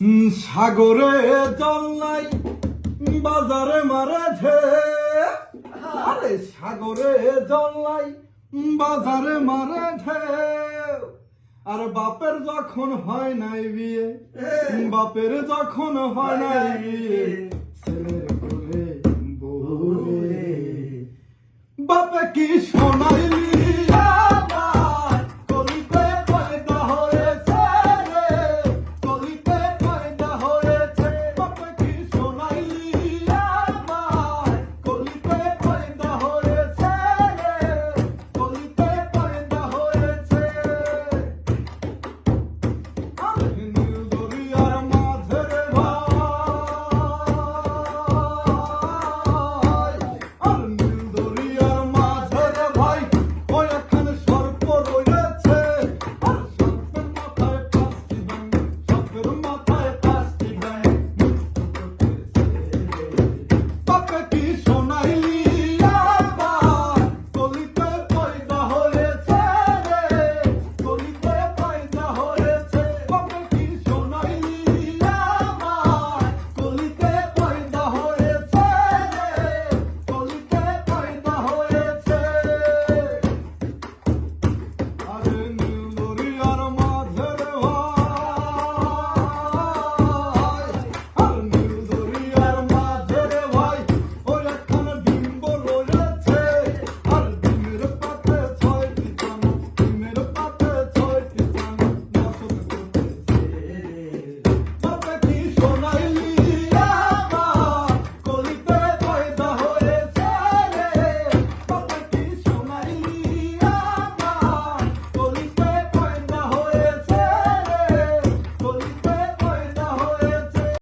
সাগরে জল নাই, বাজারে মারে ধে। আরে সাগরে জল নাই, বাজারে মারে ধে। আর বাপের যখন হয় নাই বিয়ে, বাপের যখন হয় নাই বিয়ে, ছেলের কোলে বউরে। বাপে কি শোনাইলি?